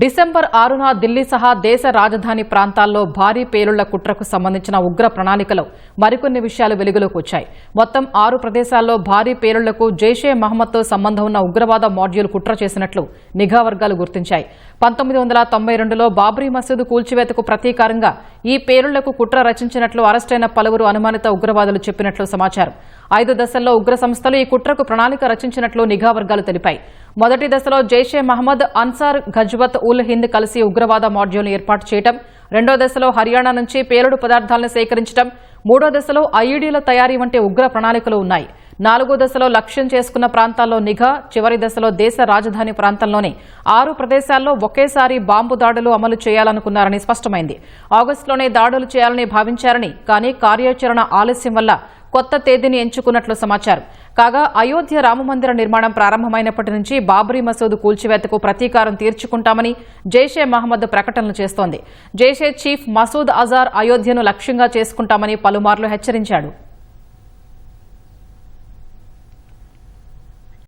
December ఆరున ఢిల్లీ సహా దేశ రాజధాని ప్రాంతాల్లో భారీ పేలుళ్ళ కుట్రకు సంబంధించిన ఉగ్ర ప్రణాళికలో మరికొన్ని విషయాలు వెలుగులోకి వచ్చాయి. మొత్తం ఆరు ప్రదేశాల్లో భారీ పేలుళ్ళకు జైషే మహమ్మద్తో సంబంధం ఉన్న ఉగ్రవాద మాడ్యూల్ కుట్ర చేసినట్లు నిఘా వర్గాలు గుర్తించాయి. పంతొమ్మిది వందల తొంభై రెండులో బాబ్రీ మసీదు కూల్చివేతకు ప్రతీకారంగా ఈ పేలుళ్ళకు కుట్ర రచించినట్లు అరెస్టైన పలువురు అనుమానిత ఉగ్రవాదులు చెప్పినట్లు సమాచారం. ఐదు దశల్లో ఉగ్ర సంస్థలు ఈ కుట్రకు ప్రణాళిక రచించినట్లు నిఘా వర్గాలు తెలిపాయి. మొదటి దశలో జైషే మహమ్మద్ అన్సార్ గజ్వత్ ఉల్ హింద్ కలిసి ఉగ్రవాద మాడ్యూల్ను ఏర్పాటు చేయటం రెండో దశలో హర్యానా నుంచి పేలుడు పదార్థాలను సేకరించడం మూడో దశలో ఐఈడీల తయారీ వంటి ఉగ్ర ప్రణాళికలు ఉన్నాయి. నాలుగో దశలో లక్ష్యం చేసుకున్న ప్రాంతాల్లో నిఘా చివరి దశలో దేశ రాజధాని ప్రాంతంలోని ఆరు ప్రదేశాల్లో ఒకేసారి బాంబు దాడులు అమలు చేయాలనుకున్నారని స్పష్టమైంది. ఆగస్టులోనే దాడులు చేయాలని భావించారని కానీ కార్యాచరణ ఆలస్యం వల్ల కొత్త తేదీని ఎంచుకున్నట్లు సమాచారం. కాగా అయోధ్య రామమందిర నిర్మాణం ప్రారంభమైనప్పటి నుంచి బాబరీ మసూదు కూల్చివేతకు ప్రతీకారం తీర్చుకుంటామని జైషే మహమ్మద్ ప్రకటనలు చేస్తోంది. జైషే చీఫ్ మసూద్ అజార్ అయోధ్యను లక్ష్యంగా చేసుకుంటామని పలుమార్లు హెచ్చరించాడు.